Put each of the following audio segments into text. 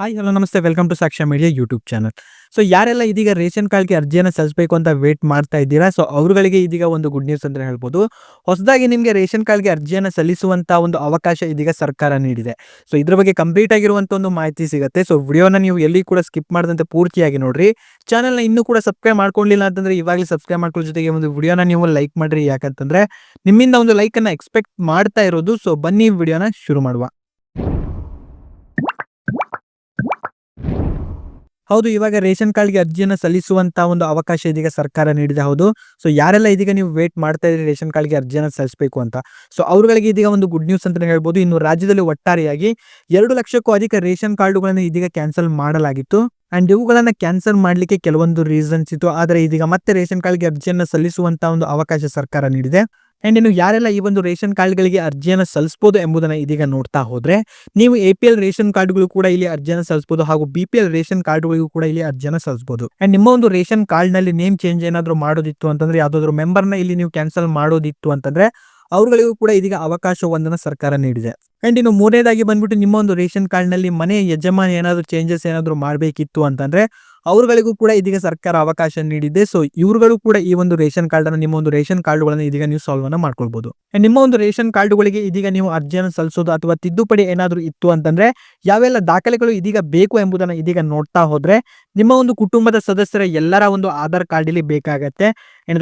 Hi hello namaste. Welcome to Sakshya media YouTube channel so ಯಾರೆಲ್ಲ ಇದೀಗ ration ಕಾರ್ಡ್ಗೆ ಅರ್ಜಿಯನ್ನು ಸಲ್ಲಿಸಬೇಕು ಅಂತ ವೇಟ್ ಮಾಡ್ತಾ ಇದ್ದೀರಾ? ಸೊ ಅವರುಗಳಿಗೆ ಇದೀಗ ಒಂದು ಗುಡ್ ನ್ಯೂಸ್ ಅಂತ ಹೇಳ್ಬೋದು. ಹೊಸದಾಗಿ ನಿಮಗೆ ರೇಷನ್ ಕಾರ್ಡ್ಗೆ ಅರ್ಜಿಯನ್ನು ಸಲ್ಲಿಸುವಂಥ ಒಂದು ಅವಕಾಶ ಇದೀಗ ಸರ್ಕಾರ ನೀಡಿದೆ. ಸೊ ಇದ್ರ ಬಗ್ಗೆ ಕಂಪ್ಲೀಟ್ ಆಗಿರುವಂತ ಒಂದು ಮಾಹಿತಿ ಸಿಗುತ್ತೆ. ಸೊ ವಿಡಿಯೋನ ನೀವು ಎಲ್ಲಿ ಕೂಡ ಸ್ಕಿಪ್ ಮಾಡದಂತೆ ಪೂರ್ತಿಯಾಗಿ ನೋಡ್ರಿ. ಚಾನಲ್ನ ಇನ್ನೂ ಕೂಡ ಸಬ್ಸ್ಕ್ರೈಬ್ ಮಾಡ್ಕೊಂಡಿಲ್ಲ ಅಂತಂದ್ರೆ ಇವಾಗಲೇ ಸಬ್ಸ್ಕ್ರೈಬ್ ಮಾಡ್ಕೊಳ್ಳೋ ಜೊತೆಗೆ ಒಂದು ವಿಡಿಯೋನ ನೀವು ಲೈಕ್ ಮಾಡ್ರಿ. ಯಾಕಂತಂದ್ರೆ ನಿಮ್ಮಿಂದ ಒಂದು ಲೈಕ್ ಅನ್ನ ಎಕ್ಸ್ಪೆಕ್ಟ್ ಮಾಡ್ತಾ ಇರೋದು. ಸೊ ಬನ್ನಿ ವಿಡಿಯೋನ ಶುರು ಮಾಡುವ. ಹೌದು, ಇವಾಗ ರೇಷನ್ ಕಾರ್ಡ್ಗೆ ಅರ್ಜಿಯನ್ನು ಸಲ್ಲಿಸುವಂತ ಒಂದು ಅವಕಾಶ ಇದೀಗ ಸರ್ಕಾರ ನೀಡಿದೆ, ಹೌದು. ಸೊ ಯಾರೆಲ್ಲ ಇದೀಗ ನೀವು ವೇಟ್ ಮಾಡ್ತಾ ಇದ್ರಿ ರೇಷನ್ ಕಾರ್ಡ್ಗೆ ಅರ್ಜಿಯನ್ನು ಸಲ್ಲಿಸಬೇಕು ಅಂತ. ಸೊ ಅವರುಗಳಿಗೆ ಇದೀಗ ಒಂದು ಗುಡ್ ನ್ಯೂಸ್ ಅಂತ ಹೇಳ್ಬೋದು. ಇನ್ನು ರಾಜ್ಯದಲ್ಲಿ ಒಟ್ಟಾರೆಯಾಗಿ ಎರಡು ಲಕ್ಷಕ್ಕೂ ಅಧಿಕ ರೇಷನ್ ಕಾರ್ಡುಗಳನ್ನು ಇದೀಗ ಕ್ಯಾನ್ಸಲ್ ಮಾಡಲಾಗಿತ್ತು. ಅಂಡ್ ಇವುಗಳನ್ನು ಕ್ಯಾನ್ಸಲ್ ಮಾಡಲಿಕ್ಕೆ ಕೆಲವೊಂದು ರೀಸನ್ಸ್ ಇತ್ತು. ಆದರೆ ಇದೀಗ ಮತ್ತೆ ರೇಷನ್ ಕಾರ್ಡ್ಗೆ ಅರ್ಜಿಯನ್ನು ಸಲ್ಲಿಸುವಂತ ಒಂದು ಅವಕಾಶ ಸರ್ಕಾರ ನೀಡಿದೆ. ಅಂಡ್ ಇನ್ನು ಯಾರೆಲ್ಲ ಈ ಒಂದು ರೇಷನ್ ಕಾರ್ಡ್ಗಳಿಗೆ ಅರ್ಜಿಯನ್ನು ಸಲ್ಲಿಸಬಹುದು ಎಂಬುದನ್ನು ಇದೀಗ ನೋಡ್ತಾ ಹೋದ್ರೆ, ನೀವು ಎ ಪಿ ಎಲ್ ರೇಷನ್ ಕಾರ್ಡ್ಗಳು ಕೂಡ ಇಲ್ಲಿ ಅರ್ಜಿಯನ್ನು ಸಲ್ಲಿಸಬಹುದು ಹಾಗೂ ಬಿ ಪಿ ಎಲ್ ರೇಷನ್ ಕಾರ್ಡ್ಗಳಿಗೂ ಕೂಡ ಇಲ್ಲಿ ಅರ್ಜಿಯನ್ನು ಸಲ್ಲಿಸಬಹುದು ಅಂಡ್ ನಿಮ್ಮ ಒಂದು ರೇಷನ್ ಕಾರ್ಡ್ನಲ್ಲಿ ನೇಮ್ ಚೇಂಜ್ ಏನಾದರೂ ಮಾಡೋದಿತ್ತು ಅಂತಂದ್ರೆ, ಯಾವ್ದಾದ್ರು ಮೆಂಬರ್ ಇಲ್ಲಿ ನೀವು ಕ್ಯಾನ್ಸಲ್ ಮಾಡೋದಿತ್ತು ಅಂತಂದ್ರೆ, ಅವರುಗಳಿಗೂ ಕೂಡ ಇದೀಗ ಅವಕಾಶವೊಂದನ್ನು ಸರ್ಕಾರ ನೀಡಿದೆ. ಅಂಡ್ ಇನ್ನು ಮೂರನೇದಾಗಿ ಬಂದ್ಬಿಟ್ಟು ನಿಮ್ಮ ಒಂದು ರೇಷನ್ ಕಾರ್ಡ್ನಲ್ಲಿ ಮನೆ ಯಜಮಾನ ಏನಾದರೂ ಚೇಂಜಸ್ ಏನಾದರೂ ಮಾಡಬೇಕಿತ್ತು ಅಂತಂದ್ರೆ ಅವ್ರಗಳಿಗೂ ಕೂಡ ಇದೀಗ ಸರ್ಕಾರ ಅವಕಾಶ ನೀಡಿದೆ. ಸೊ ಇವರುಗಳು ಕೂಡ ಈ ಒಂದು ರೇಷನ್ ಕಾರ್ಡ್ ಅನ್ನು ನಿಮ್ಮ ಒಂದು ರೇಷನ್ ಕಾರ್ಡ್ಗಳನ್ನು ಇದೀಗ ನೀವು ಸಾಲ್ವ್ ಅನ್ನ ಮಾಡ್ಕೊಳ್ಬಹುದು ನಿಮ್ಮ ಒಂದು ರೇಷನ್ ಕಾರ್ಡ್ಗಳಿಗೆ ಇದೀಗ ನೀವು ಅರ್ಜಿಯನ್ನು ಸಲ್ಲಿಸೋದು ಅಥವಾ ತಿದ್ದುಪಡಿ ಏನಾದರೂ ಇತ್ತು ಅಂತಂದ್ರೆ, ಯಾವೆಲ್ಲ ದಾಖಲೆಗಳು ಇದೀಗ ಬೇಕು ಎಂಬುದನ್ನ ಇದೀಗ ನೋಡ್ತಾ ಹೋದ್ರೆ, ನಿಮ್ಮ ಒಂದು ಕುಟುಂಬದ ಸದಸ್ಯರ ಎಲ್ಲರ ಒಂದು ಆಧಾರ್ ಕಾರ್ಡ್ ಇಲ್ಲಿ ಬೇಕಾಗತ್ತೆ.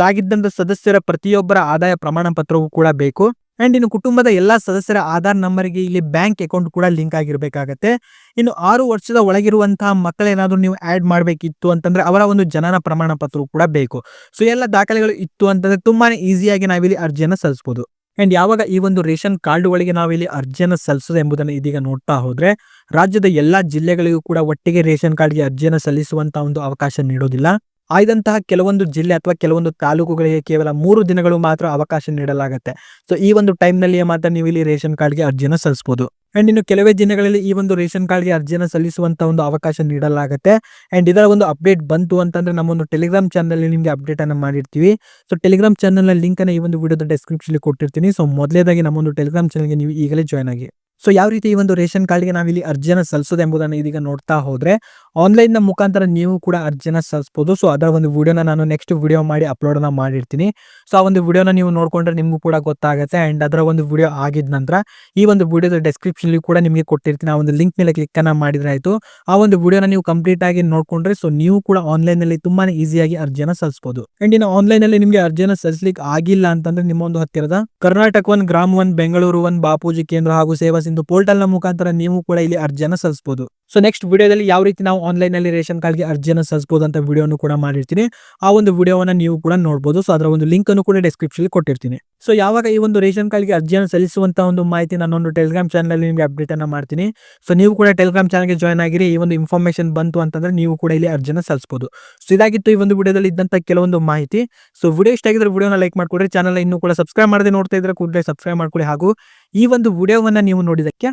ಆಗಿದ್ದಂತ ಸದಸ್ಯರ ಪ್ರತಿಯೊಬ್ಬರ ಆದಾಯ ಪ್ರಮಾಣ ಪತ್ರವೂ ಕೂಡ ಬೇಕು. ಅಂಡ್ ಇನ್ನು ಕುಟುಂಬದ ಎಲ್ಲಾ ಸದಸ್ಯರ ಆಧಾರ್ ನಂಬರ್ಗೆ ಇಲ್ಲಿ ಬ್ಯಾಂಕ್ ಅಕೌಂಟ್ ಕೂಡ ಲಿಂಕ್ ಆಗಿರಬೇಕಾಗತ್ತೆ. ಇನ್ನು ಆರು ವರ್ಷದ ಒಳಗಿರುವಂತಹ ಮಕ್ಕಳೇನಾದ್ರೂ ನೀವು ಆಡ್ ಮಾಡಬೇಕಿತ್ತು ಅಂತಂದ್ರೆ ಅವರ ಒಂದು ಜನನ ಪ್ರಮಾಣ ಪತ್ರವು ಕೂಡ ಬೇಕು. ಸೊ ಎಲ್ಲ ದಾಖಲೆಗಳು ಇತ್ತು ಅಂತಂದ್ರೆ ತುಂಬಾನೇ ಈಸಿಯಾಗಿ ನಾವಿಲ್ಲಿ ಅರ್ಜಿಯನ್ನು ಸಲ್ಲಿಸಬಹುದು ಅಂಡ್ ಯಾವಾಗ ಈ ಒಂದು ರೇಷನ್ ಕಾರ್ಡ್ಗಳಿಗೆ ನಾವಿಲ್ಲಿ ಅರ್ಜಿಯನ್ನು ಸಲ್ಲಿಸೋದು ಎಂಬುದನ್ನು ಇದೀಗ ನೋಡ್ತಾ ಹೋದ್ರೆ, ರಾಜ್ಯದ ಎಲ್ಲಾ ಜಿಲ್ಲೆಗಳಿಗೂ ಕೂಡ ಒಟ್ಟಿಗೆ ರೇಷನ್ ಕಾರ್ಡ್ಗೆ ಅರ್ಜಿಯನ್ನು ಸಲ್ಲಿಸುವಂತ ಒಂದು ಅವಕಾಶ ನೀಡೋದಿಲ್ಲ. ಆಯ್ದಂತಹ ಕೆಲವೊಂದು ಜಿಲ್ಲೆ ಅಥವಾ ಕೆಲವೊಂದು ತಾಲೂಕುಗಳಿಗೆ ಕೇವಲ ಮೂರು ದಿನಗಳು ಮಾತ್ರ ಅವಕಾಶ ನೀಡಲಾಗುತ್ತೆ. ಸೊ ಈ ಒಂದು ಟೈಮ್ನಲ್ಲಿಯೇ ಮಾತ್ರ ನೀವು ಇಲ್ಲಿ ರೇಷನ್ ಕಾರ್ಡ್ಗೆ ಅರ್ಜಿಯನ್ನು ಸಲ್ಲಿಸಬಹುದು ಅಂಡ್ ಇನ್ನು ಕೆಲವೇ ದಿನಗಳಲ್ಲಿ ಈ ಒಂದು ರೇಷನ್ ಕಾರ್ಡ್ಗೆ ಅರ್ಜಿಯನ್ನು ಸಲ್ಲಿಸುವಂತ ಒಂದು ಅವಕಾಶ ನೀಡಲಾಗುತ್ತೆ. ಅಂಡ್ ಇದರ ಒಂದು ಅಪ್ಡೇಟ್ ಬಂತು ಅಂತಂದ್ರೆ ನಮ್ಮ ಒಂದು ಟೆಲಿಗ್ರಾಮ್ ಚಾನಲ್ ನಿಮಗೆ ಅಪ್ಡೇಟ್ ಅನ್ನು ಮಾಡಿರ್ತೀವಿ. ಸೊ ಟೆಲಿಗ್ರಾಮ್ ಚಾನಲ್ ಲಿಂಕ್ ಅನ್ನ ಈ ಒಂದು ವಿಡಿಯೋದ ಡಿಸ್ಕ್ರಿಪ್ಷನ್ ಕೊಟ್ಟಿರ್ತೀನಿ. ಸೊ ಮೊದಲೇದಾಗಿ ನಮ್ಮ ಒಂದು ಟೆಲಿಗ್ರಾಮ್ ಚಾನಲ್ಗೆ ನೀವು ಈಗಲೇ ಜಾಯ್ನ್ ಆಗಿ. ಸೊ ಯಾವ ರೀತಿ ಈ ಒಂದು ರೇಷನ್ ಕಾರ್ಡ್ಗೆ ನಾವಿಲ್ಲಿ ಅರ್ಜಿಯನ್ನು ಸಲ್ಲಿಸೋದು ಎಂಬುದನ್ನು ಇದೀಗ ನೋಡ್ತಾ ಹೋದ್ರೆ ಆನ್ಲೈನ್ನ ಮುಖಾಂತರ ನೀವು ಕೂಡ ಅರ್ಜಿಯನ್ನು ಸಲ್ಲಿಸಬಹುದು. ಸೊ ಅದರ ಒಂದು ವಿಡಿಯೋನ ನಾನು ನೆಕ್ಸ್ಟ್ ವಿಡಿಯೋ ಮಾಡಿ ಅಪ್ಲೋಡ್ ಅನ್ನ ಮಾಡಿರ್ತೀನಿ. ಸೊ ಆ ಒಂದು ವಿಡಿಯೋನ ನೀವು ನೋಡ್ಕೊಂಡ್ರೆ ನಿಮಗೂ ಕೂಡ ಗೊತ್ತಾಗುತ್ತೆ. ಅಂಡ್ ಅದರ ಒಂದು ವಿಡಿಯೋ ಆಗಿದ ನಂತರ, ಈ ಒಂದು ವಿಡಿಯೋದ ಡಿಸ್ಕ್ರಿಪ್ಷನ್ ಕೂಡ ನಿಮಗೆ ಕೊಟ್ಟಿರ್ತೀನಿ. ಆ ಒಂದು ಲಿಂಕ್ ಮೇಲೆ ಕ್ಲಿಕ್ ಅನ್ನ ಮಾಡಿದ್ರೆ ಆಯ್ತು. ಆ ಒಂದು ವಿಡಿಯೋನ ನೀವು ಕಂಪ್ಲೀಟ್ ಆಗಿ ನೋಡ್ಕೊಂಡ್ರೆ ಸೊ ನೀವು ಕೂಡ ಆನ್ಲೈನ್ನಲ್ಲಿ ತುಂಬಾನೇ ಈಸಿಯಾಗಿ ಅರ್ಜಿಯನ್ನು ಸಲ್ಲಿಸಬಹುದು. ಅಂಡ್ ಇನ್ನು ಆನ್ಲೈನ್ ಅಲ್ಲಿ ನಿಮಗೆ ಅರ್ಜಿಯನ್ನು ಸಲ್ಲಿಸಲಿಕ್ಕೆ ಆಗಿಲ್ಲ ಅಂತಂದ್ರೆ ನಿಮ್ಮ ಒಂದು ಹತ್ತಿರದ Karnataka one, Grama one, Bengaluru one, Bapuji Kendra ಹಾಗೂ ಸೇವಾ ಸಿಂಧು ಪೋರ್ಟಲ್ನ ಮುಖಾಂತರ ನೀವು ಕೂಡ ಇಲ್ಲಿ ಅರ್ಜಿಯನ್ನು ಸಲ್ಲಿಸಬಹುದು. ಸೊ ನೆಕ್ಸ್ಟ್ ವಿಡಿಯೋದಲ್ಲಿ ಯಾವ ರೀತಿ ನಾವು ಆನ್ಲೈನ್ ಅಲ್ಲಿ ರೇಷನ್ ಕಾರ್ಡ್ಗೆ ಅರ್ಜಿಯನ್ನು ಸಲ್ಲಿಸಬಹುದು ಅಂತ ವಿಡಿಯೋನು ಕೂಡ ಮಾಡಿರ್ತೀನಿ. ಆ ಒಂದು ವಿಡಿಯೋವನ್ನು ನೀವು ಕೂಡ ನೋಡಬಹುದು ಸೊ ಅದರ ಒಂದು ಲಿಂಕ್ ಅನ್ನು ಕೂಡ ಡಿಸ್ಕ್ರಿಪ್ಷನ್ ಕೊಟ್ಟಿರ್ತೀನಿ. ಸೊ ಯಾವಾಗ ಈ ಒಂದು ರೇಷನ್ ಕಾರ್ಡ್ಗೆ ಅರ್ಜಿಯನ್ನು ಸಲ್ಲಿಸುವಂತ ಒಂದು ಮಾಹಿತಿ ನಾನೊಂದು ಟೆಲಿಗ್ರಾಮ್ ಚಾನಲ್ ನಿಮಗೆ ಅಪ್ಡೇಟ್ ಅನ್ನು ಮಾಡ್ತೀನಿ. ಸೊ ನೀವು ಕೂಡ ಟೆಲಿಗ್ರಾಮ್ ಚಾನಲ್ಗೆ ಜಾಯ್ನ್ ಆಗಿರಿ. ಈ ಒಂದು ಇನ್ಫಾರ್ಮೇಷನ್ ಬಂತು ಅಂತಂದ್ರೆ ನೀವು ಕೂಡ ಇಲ್ಲಿ ಅರ್ಜಿಯನ್ನು ಸಲ್ಲಿಸಬಹುದು ಸೊ ಇದಾಗಿತ್ತು ಈ ಒಂದು ವಿಡಿಯೋದಲ್ಲಿ ಇದ್ದಂತ ಕೆಲವೊಂದು ಮಾಹಿತಿ. ಸೊ ವಿಡಿಯೋ ಇಷ್ಟ ಆಗಿದ್ರೆ ವಿಡಿಯೋನ ಲೈಕ್ ಮಾಡ್ಕೊಡ್ರಿ. ಚಾನಲ್ ಇನ್ನೂ ಕೂಡ ಸಬ್ಸ್ಕ್ರೈಬ್ ಮಾಡದೆ ನೋಡ್ತಾ ಇದ್ರೆ ಕೂಡಲೇ ಸಬ್ಸ್ಕ್ರೈಬ್ ಮಾಡ್ಕೊಳ್ಳಿ ಹಾಗೂ ಈ ಒಂದು ವಿಡಿಯೋವನ್ನು ನೀವು ನೋಡಿದಕ್ಕೆ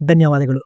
ಧನ್ಯವಾದಗಳು.